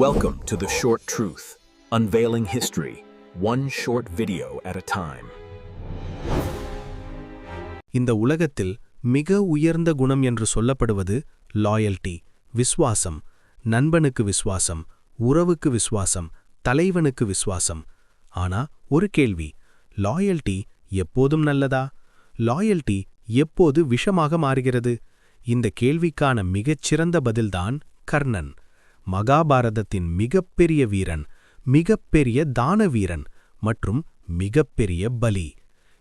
Welcome to The Short Truth, unveiling history, one short video at a time. இந்த உலகத்தில் மிக உயர்ந்த குணம் என்று சொல்லப்படுவது லாயல்டி விசுவாசம் நண்பனுக்கு விசுவாசம் உறவுக்கு விசுவாசம் தலைவனுக்கு விசுவாசம். ஆனா ஒரு கேள்வி லாயல்டி எப்போதும் நல்லதா? லாயல்டி எப்போது விஷமாக மாறுகிறது? இந்த கேள்விக்கான மிகச்சிறந்த பதில்தான் கர்ணன். மகாபாரதத்தின் மிகப்பெரிய வீரன் மிகப்பெரிய தான வீரன் மற்றும் மிகப்பெரிய பலி.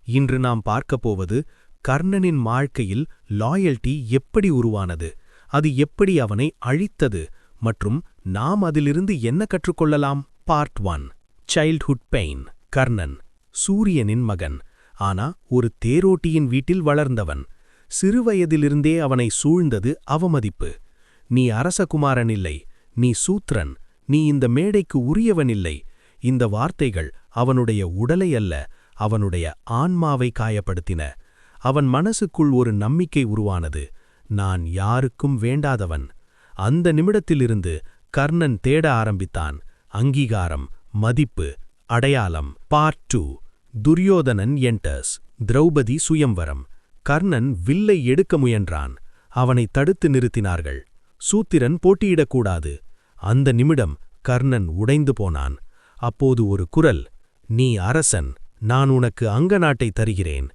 இன்று நாம் பார்க்கப் போவது கர்ணனின் வாழ்க்கையில் லாயல்டி எப்படி உருவானது அது எப்படி அவனை அழித்தது மற்றும் நாம் அதிலிருந்து என்ன கற்றுக்கொள்ளலாம்? Part one childhood pain Karnan சூரியனின் மகன். ஆனா ஒரு தேரோட்டியின் வீட்டில் வளர்ந்தவன். சிறுவயதிலிருந்தே அவனை சூழ்ந்தது அவமதிப்பு. நீ அரசகுமாரன் இல்லை நீ சூத்ரன் நீ இந்த மேடைக்கு உரியவனில்லை. இந்த வார்த்தைகள் அவனுடைய உடலை அல்ல அவனுடைய ஆன்மாவை காயப்படுத்தின. அவன் மனசுக்குள் ஒரு நம்பிக்கை உருவானது. நான் யாருக்கும் வேண்டாதவன். அந்த நிமிடத்திலிருந்து கர்ணன் தேட ஆரம்பித்தான். அங்கீகாரம் மதிப்பு அடையாளம். Part two. Duryodhanan enters Draupadi சுயம்வரம். Karnan வில்லை எடுக்க முயன்றான். அவனை தடுத்து நிறுத்தினார்கள். சூத்திரன் போட்டியிடக்கூடாது. அந்த நிமிடம் கர்ணன் உடைந்து போனான். அப்போது ஒரு குரல் நீ அரசன் நான் உனக்கு அங்க நாட்டை தருகிறேன்.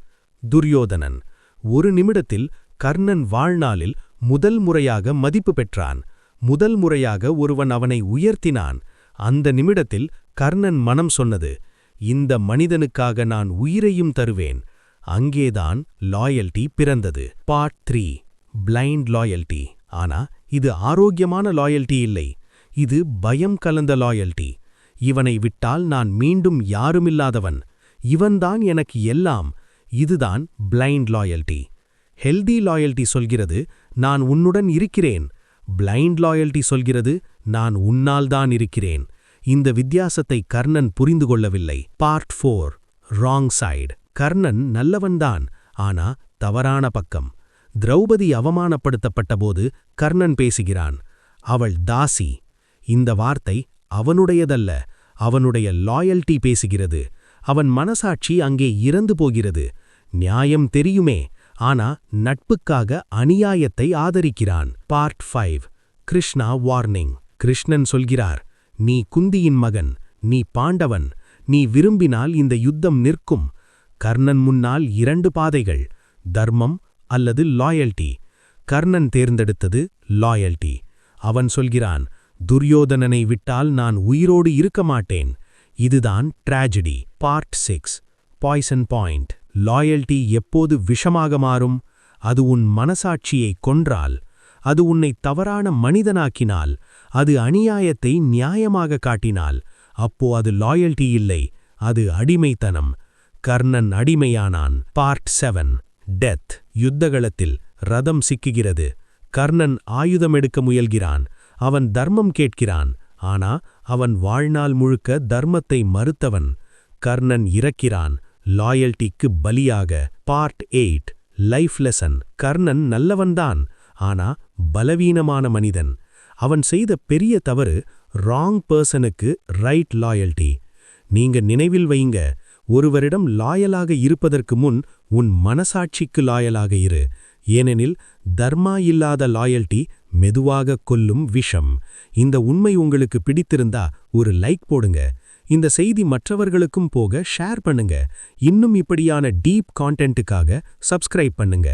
துரியோதனன் ஒரு நிமிடத்தில் கர்ணன் வாழ்நாளில் முதல் முறையாக மதிப்பு பெற்றான். முதல் முறையாக ஒருவன் அவனை உயர்த்தினான். அந்த நிமிடத்தில் கர்ணன் மனம் சொன்னது இந்த மனிதனுக்காக நான் உயிரையும் தருவேன். அங்கேதான் லாயல்டி பிறந்தது. பார்ட் த்ரீ பிளைண்ட் லாயல்டி ஆனா இது ஆரோக்கியமான லாயல்டி இல்லை. இது பயம் கலந்த லாயல்டி இவனை விட்டால் நான் மீண்டும் யாருமில்லாதவன். இவன்தான் எனக்கு எல்லாம். இதுதான் பிளைண்ட் லாயல்டி ஹெல்தி லாயல்டி சொல்கிறது நான் உன்னுடன் இருக்கிறேன். பிளைண்ட் லாயல்டி சொல்கிறது நான் உன்னால்தான் இருக்கிறேன். இந்த வித்தியாசத்தை கர்ணன் புரிந்து கொள்ளவில்லை. Part four wrong side Karnan நல்லவன்தான் ஆனா தவறான பக்கம். திரௌபதி அவமானப்படுத்தப்பட்டபோது கர்ணன் பேசுகிறான் அவள் தாசி இந்த வார்த்தை அவனுடையதல்ல அவனுடைய லாயல்டி பேசுகிறது அவன் மனசாட்சி அங்கே இறந்து போகிறது நியாயம் தெரியுமே ஆனா நட்புக்காக அநியாயத்தை ஆதரிக்கிறான். Part five Krishna warning Krishnan சொல்கிறார் நீ குந்தியின் மகன் நீ பாண்டவன் நீ விரும்பினால் இந்த யுத்தம் நிற்கும். கர்ணன் முன்னால் இரண்டு பாதைகள் தர்மம் அல்லது லாயல்டி கர்ணன் தேர்ந்தெடுத்தது லாயல்டி அவன் சொல்கிறான் துரியோதனனை விட்டால் நான் உயிரோடு இருக்க மாட்டேன். இதுதான் tragedy part six poison point loyalty எப்போது விஷமாக மாறும்? அது உன் மனசாட்சியை கொன்றால். அது உன்னை தவறான மனிதனாக்கினால். அது அநியாயத்தை நியாயமாக காட்டினால். அப்போ அது லாயல்டி இல்லை அது அடிமைத்தனம். கர்ணன் அடிமையானான். பார்ட் செவன் டெத் யுத்தகலத்தில் ரதம் சிக்குகிறது. கர்ணன் ஆயுதம் எடுக்க முயல்கிறான். அவன் தர்மம் கேட்கிறான். ஆனா அவன் வாழ்நாள் முழுக்க தர்மத்தை மறுத்தவன். கர்ணன் இறக்கிறான். லாயல்டிக்கு பலியாக. Part eight life lesson Karnan நல்லவன்தான். ஆனா பலவீனமான மனிதன். அவன் செய்த பெரிய தவறு ராங் பர்சனுக்கு ரைட் லாயல்டி நீங்க நினைவில் வைங்க. ஒருவரிடம் லாயலாக இருப்பதற்கு முன் உன் மனசாட்சிக்கு லாயலாக இரு. ஏனெனில் தர்மா இல்லாத லாயல்டி மெதுவாக கொல்லும் விஷம். இந்த உண்மை உங்களுக்கு பிடித்திருந்தா ஒரு லைக் போடுங்க. இந்த செய்தி மற்றவர்களுக்கும் போக ஷேர் பண்ணுங்க. இன்னும் இப்படியான டீப் கான்டென்ட்டுக்காக சப்ஸ்கிரைப் பண்ணுங்க.